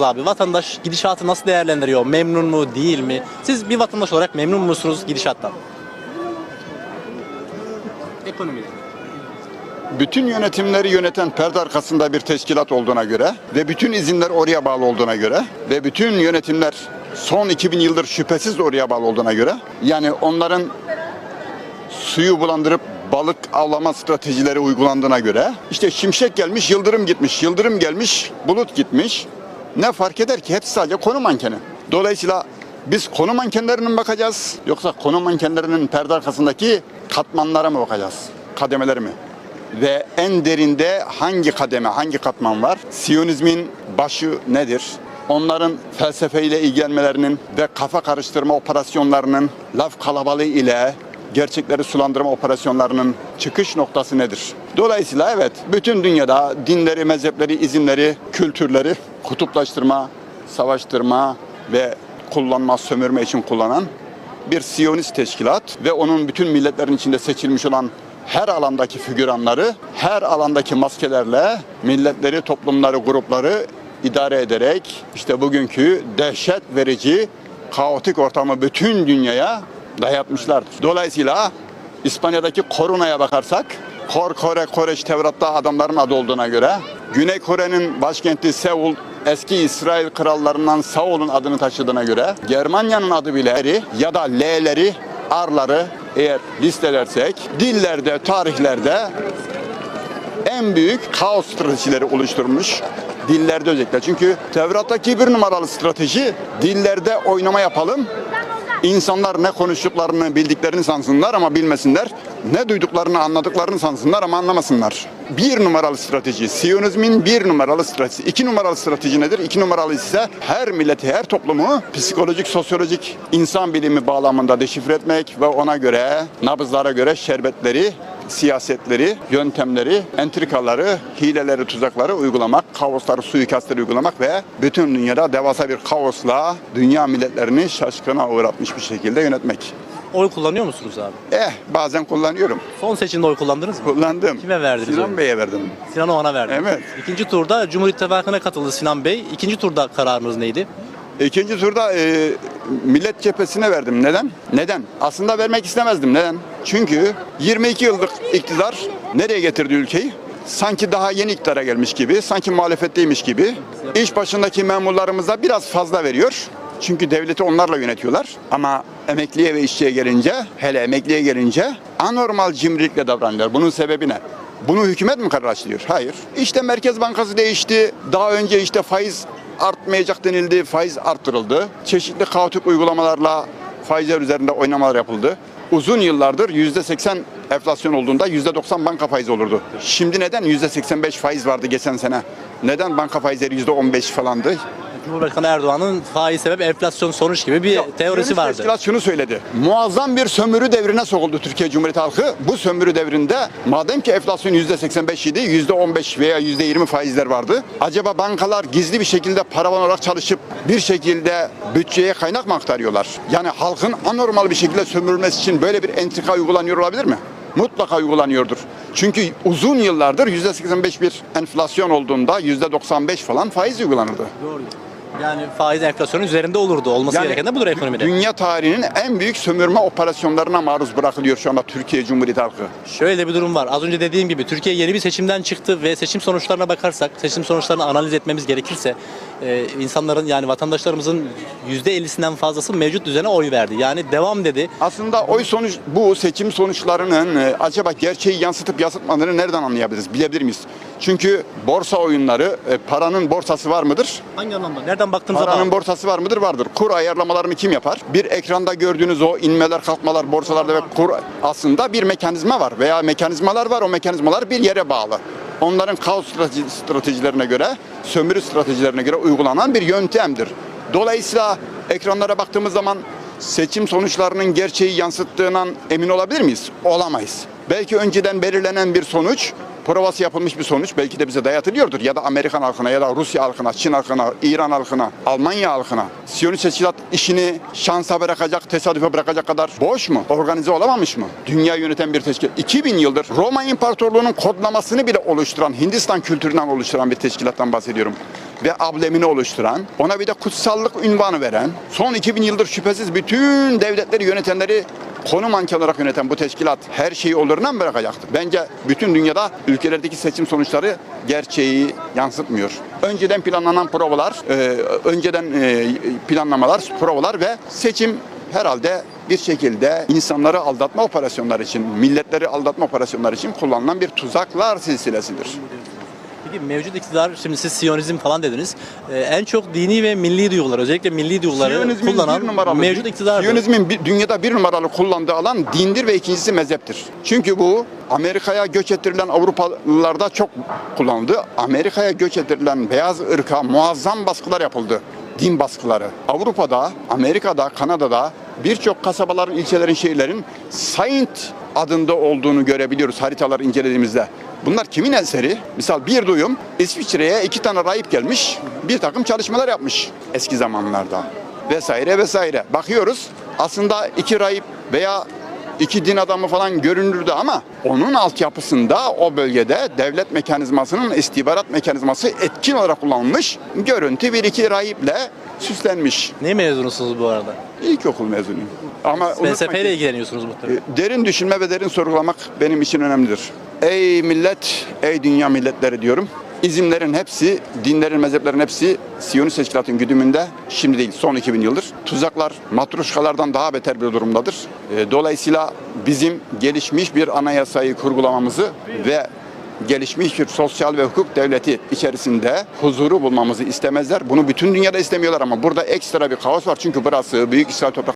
abi vatandaş gidişatı nasıl değerlendiriyor? Memnun mu değil mi? Siz bir vatandaş olarak memnun musunuz gidişattan? Ekonomide. Bütün yönetimleri yöneten perde arkasında bir teşkilat olduğuna göre ve bütün izinler oraya bağlı olduğuna göre ve bütün yönetimler son 2000 yıldır şüphesiz oraya bağlı olduğuna göre yani onların suyu bulandırıp balık avlama stratejileri uygulandığına göre işte şimşek gelmiş, yıldırım gitmiş, yıldırım gelmiş, bulut gitmiş. Ne fark eder ki? Hepsi sadece konu mankeni. Dolayısıyla biz konu mankenlerine mi bakacağız yoksa konu mankenlerinin perde arkasındaki katmanlara mı bakacağız? Kademeleri mi? Ve en derinde hangi kademe, hangi katman var? Siyonizmin başı nedir? Onların felsefeyle ilgilenmelerinin ve kafa karıştırma operasyonlarının laf kalabalığı ile gerçekleri sulandırma operasyonlarının çıkış noktası nedir? Dolayısıyla evet bütün dünyada dinleri, mezhepleri, izinleri, kültürleri kutuplaştırma, savaştırma ve kullanma, sömürme için kullanan bir Siyonist teşkilat ve onun bütün milletlerin içinde seçilmiş olan her alandaki figüranları, her alandaki maskelerle milletleri, toplumları, grupları idare ederek işte bugünkü dehşet verici, kaotik ortamı bütün dünyaya dayatmışlardır. Dolayısıyla İspanya'daki Koruna'ya bakarsak, Kor Kore Koreş Tevrat'ta adamların adı olduğuna göre, Güney Kore'nin başkenti Seul eski İsrail krallarından Saul'un adını taşıdığına göre, Germanya'nın adı bile Eri ya da L'leri, Ar'ları eğer listelersek, dillerde, tarihlerde en büyük kaos stratejileri oluşturmuş. Dillerde özellikle. Çünkü Tevrat'taki bir numaralı strateji dillerde oynama yapalım. İnsanlar ne konuştuklarını bildiklerini sansınlar ama bilmesinler. Ne duyduklarını anladıklarını sansınlar ama anlamasınlar. Bir numaralı strateji. Siyonizmin bir numaralı stratejisi. İki numaralı strateji nedir? İki numaralı ise her milleti, her toplumu psikolojik, sosyolojik, insan bilimi bağlamında deşifre etmek ve ona göre, nabızlara göre şerbetleri siyasetleri, yöntemleri, entrikaları, hileleri, tuzakları uygulamak, kaosları, suikastları uygulamak ve bütün dünyada devasa bir kaosla dünya milletlerini şaşkına uğratmış bir şekilde yönetmek. Oy kullanıyor musunuz abi? Eh bazen kullanıyorum. Son seçimde oy kullandınız mı? Kullandım. Kime verdiniz Sinan oyu? Bey'e verdim. Sinan Oğan'a verdiniz. Evet. İkinci turda Cumhur İttifakı'na katıldı Sinan Bey. İkinci turda kararınız neydi? İkinci turda e, Millet Cephesi'ne verdim. Neden? Neden? Aslında vermek istemezdim. Neden? Çünkü 22 yıllık iktidar nereye getirdi ülkeyi? Sanki daha yeni iktidara gelmiş gibi, sanki muhalefetteymiş gibi. İş başındaki memurlarımıza biraz fazla veriyor. Çünkü devleti onlarla yönetiyorlar. Ama emekliye ve işçiye gelince, hele emekliye gelince anormal cimrilikle davranıyorlar. Bunun sebebi ne? Bunu hükümet mi kararlaştırıyor? Hayır. İşte Merkez Bankası değişti. Daha önce işte faiz artmayacak denildi, faiz arttırıldı. Çeşitli kaotik uygulamalarla faizler üzerinde oynamalar yapıldı. Uzun yıllardır %80 enflasyon olduğunda %90 banka faizi olurdu. Şimdi neden %85 faiz vardı geçen sene? Neden banka faizleri %15 falandı? Cumhurbaşkanı Erdoğan'ın faiz sebep enflasyon sonuç gibi bir teorisi Siyonist vardı. Teşkilat şunu söyledi. Muazzam bir sömürü devrine sokuldu Türkiye Cumhuriyeti halkı. Bu sömürü devrinde madem ki enflasyon %85 idi, %15 veya %20 faizler vardı. Acaba bankalar gizli bir şekilde paravan olarak çalışıp bir şekilde bütçeye kaynak mı aktarıyorlar? Yani halkın anormal bir şekilde sömürülmesi için böyle bir entrika uygulanıyor olabilir mi? Mutlaka uygulanıyordur. Çünkü uzun yıllardır %85 bir enflasyon olduğunda %95 falan faiz uygulanırdı. Doğru. Yani faiz enflasyonun üzerinde olurdu. Olması gereken de budur ekonomide. Dünya tarihinin en büyük sömürme operasyonlarına maruz bırakılıyor şu anda Türkiye Cumhuriyeti halkı. Şöyle bir durum var. Az önce dediğim gibi Türkiye yeni bir seçimden çıktı ve seçim sonuçlarına bakarsak, seçim sonuçlarını analiz etmemiz gerekirse e, insanların yani vatandaşlarımızın %50'sinden fazlası mevcut düzene oy verdi. Yani devam dedi. Aslında oy sonuç bu seçim sonuçlarının e, acaba gerçeği yansıtıp yansıtmadığını nereden anlayabiliriz? Bilebilir miyiz? Çünkü borsa oyunları e, paranın borsası var mıdır? Hangi anlamda? Nereden baktığınıza Paranın bağlı. borsası var mıdır? Vardır. Kur ayarlamalarını kim yapar? Bir ekranda gördüğünüz o inmeler, kalkmalar borsalarda ve kur aslında bir mekanizma var veya mekanizmalar var. O mekanizmalar bir yere bağlı. Onların kaos strateji- stratejilerine göre, sömürü stratejilerine göre uygulanan bir yöntemdir. Dolayısıyla ekranlara baktığımız zaman seçim sonuçlarının gerçeği yansıttığından emin olabilir miyiz? Olamayız. Belki önceden belirlenen bir sonuç provası yapılmış bir sonuç belki de bize dayatılıyordur. Ya da Amerikan halkına ya da Rusya halkına, Çin halkına, İran halkına, Almanya halkına. Siyonist teşkilat işini şansa bırakacak, tesadüfe bırakacak kadar boş mu? Organize olamamış mı? Dünya yöneten bir teşkilat. 2000 yıldır Roma İmparatorluğu'nun kodlamasını bile oluşturan, Hindistan kültüründen oluşturan bir teşkilattan bahsediyorum. ve ablemini oluşturan, ona bir de kutsallık ünvanı veren, son 2000 yıldır şüphesiz bütün devletleri yönetenleri konu manken olarak yöneten bu teşkilat her şeyi oluruna mı bırakacaktır? Bence bütün dünyada ülkelerdeki seçim sonuçları gerçeği yansıtmıyor. Önceden planlanan provalar, e, önceden e, planlamalar, provalar ve seçim herhalde bir şekilde insanları aldatma operasyonları için, milletleri aldatma operasyonları için kullanılan bir tuzaklar silsilesidir. Peki mevcut iktidar, şimdi siz Siyonizm falan dediniz. Ee, en çok dini ve milli duygular, özellikle milli duyguları Siyonizmin bir kullanan numaralı- mevcut iktidar. Siyonizmin bir- dünyada bir numaralı kullandığı alan dindir ve ikincisi mezheptir. Çünkü bu Amerika'ya göç ettirilen Avrupalılarda çok kullanıldı. Amerika'ya göç ettirilen beyaz ırka muazzam baskılar yapıldı. Din baskıları. Avrupa'da, Amerika'da, Kanada'da birçok kasabaların, ilçelerin, şehirlerin Saint adında olduğunu görebiliyoruz haritaları incelediğimizde. Bunlar kimin eseri? Misal bir duyum İsviçre'ye iki tane rahip gelmiş, bir takım çalışmalar yapmış eski zamanlarda vesaire vesaire. Bakıyoruz aslında iki rahip veya iki din adamı falan görünürdü ama onun altyapısında o bölgede devlet mekanizmasının istihbarat mekanizması etkin olarak kullanılmış. Görüntü bir iki rahiple süslenmiş. Ne mezunusunuz bu arada? İlkokul mezunuyum. Ama ki- ile ilgileniyorsunuz muhtemelen. e, Derin düşünme ve derin sorgulamak benim için önemlidir. Ey millet, ey dünya milletleri diyorum. İzimlerin hepsi, dinlerin, mezheplerin hepsi Siyonist Teşkilat'ın güdümünde. Şimdi değil, son 2000 yıldır. Tuzaklar matruşkalardan daha beter bir durumdadır. E, Dolayısıyla bizim gelişmiş bir anayasayı kurgulamamızı ve gelişmiş bir sosyal ve hukuk devleti içerisinde huzuru bulmamızı istemezler. Bunu bütün dünyada istemiyorlar ama burada ekstra bir kaos var. Çünkü burası Büyük İsrail toprakları